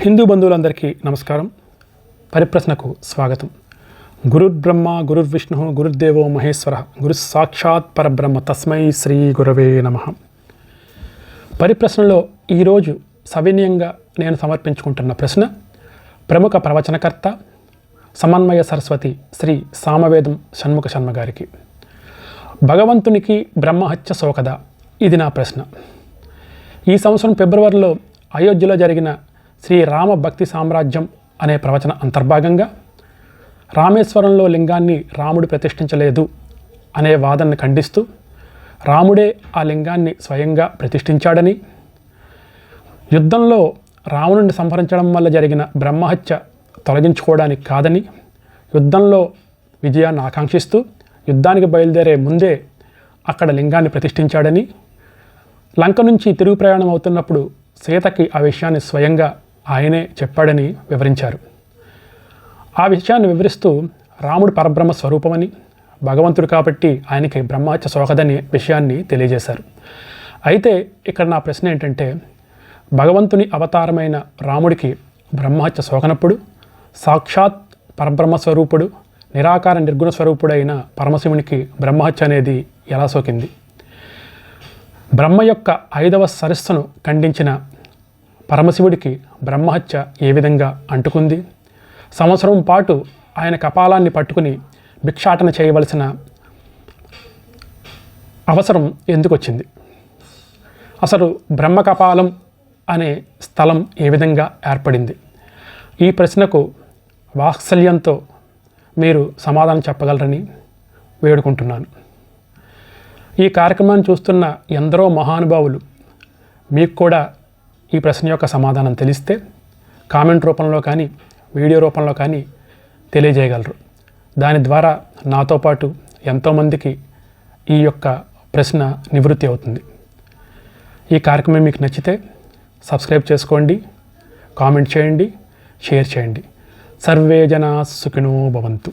హిందూ బంధువులందరికీ నమస్కారం. పరిప్రశ్నకు స్వాగతం. గురుర్బ్రహ్మ గురుర్విష్ణు గురుర్దేవో మహేశ్వర గురు సాక్షాత్ పరబ్రహ్మ తస్మై శ్రీ గురవే నమ. పరిప్రశ్నలో ఈరోజు సవినయంగా నేను సమర్పించుకుంటున్న ప్రశ్న ప్రముఖ ప్రవచనకర్త సమన్వయ సరస్వతి శ్రీ సామవేదం షణ్ముఖ శర్మ గారికి. భగవంతునికి బ్రహ్మహత్య శోకద ఇది నా ప్రశ్న. ఈ సంవత్సరం ఫిబ్రవరిలో అయోధ్యలో జరిగిన శ్రీ రామ భక్తి సామ్రాజ్యం అనే ప్రవచన అంతర్భాగంగా రామేశ్వరంలో లింగాన్ని రాముడు ప్రతిష్ఠించలేదు అనే వాదనను ఖండిస్తూ రాముడే ఆ లింగాన్ని స్వయంగా ప్రతిష్ఠించాడని యుద్ధంలో రావణుని సంహరించడం వల్ల జరిగిన బ్రహ్మహత్య తొలగించుకోవడానికి కాదని యుద్ధంలో విజయాన్ని ఆకాంక్షిస్తూ యుద్ధానికి బయలుదేరే ముందే అక్కడ లింగాన్ని ప్రతిష్ఠించాడని లంక నుంచి తిరుగు ప్రయాణం అవుతున్నప్పుడు సీతకి ఆ విషయాన్ని స్వయంగా ఆయనే చెప్పాడని వివరించారు. ఆ విషయాన్ని వివరిస్తూ రాముడు పరబ్రహ్మ స్వరూపమని భగవంతుడు కాబట్టి ఆయనకి బ్రహ్మహత్య సోకదనే విషయాన్ని తెలియజేశారు. అయితే ఇక్కడ నా ప్రశ్న ఏంటంటే భగవంతుని అవతారమైన రాముడికి బ్రహ్మహత్య సోకనప్పుడు సాక్షాత్ పరబ్రహ్మ స్వరూపుడు నిరాకార నిర్గుణ స్వరూపుడైన పరమశివునికి బ్రహ్మహత్య అనేది ఎలా సోకింది? బ్రహ్మ యొక్క ఐదవ సరస్సును ఖండించిన పరమశివుడికి బ్రహ్మహత్య ఏ విధంగా అంటుకుంది? సంవత్సరం పాటు ఆయన కపాలాన్ని పట్టుకుని భిక్షాటన చేయవలసిన అవసరం ఎందుకు వచ్చింది అసలు బ్రహ్మ కపాలం అనే స్థలం ఏ విధంగా ఏర్పడింది? ఈ ప్రశ్నకు వాత్సల్యంతో మీరు సమాధానం చెప్పగలరని వేడుకుంటున్నాను. ఈ కార్యక్రమాన్ని చూస్తున్న ఎందరో మహానుభావులు మీకు కూడా ఈ ప్రశ్న యొక్క సమాధానం తెలిస్తే కామెంట్ రూపంలో కానీ వీడియో రూపంలో కానీ తెలియజేయగలరు. దాని ద్వారా నాతో పాటు ఎంతోమందికి ఈ యొక్క ప్రశ్న నివృత్తి అవుతుంది. ఈ కార్యక్రమం మీకు నచ్చితే సబ్స్క్రైబ్ చేసుకోండి కామెంట్ చేయండి షేర్ చేయండి. సర్వే జనా సుఖినో భవంతు.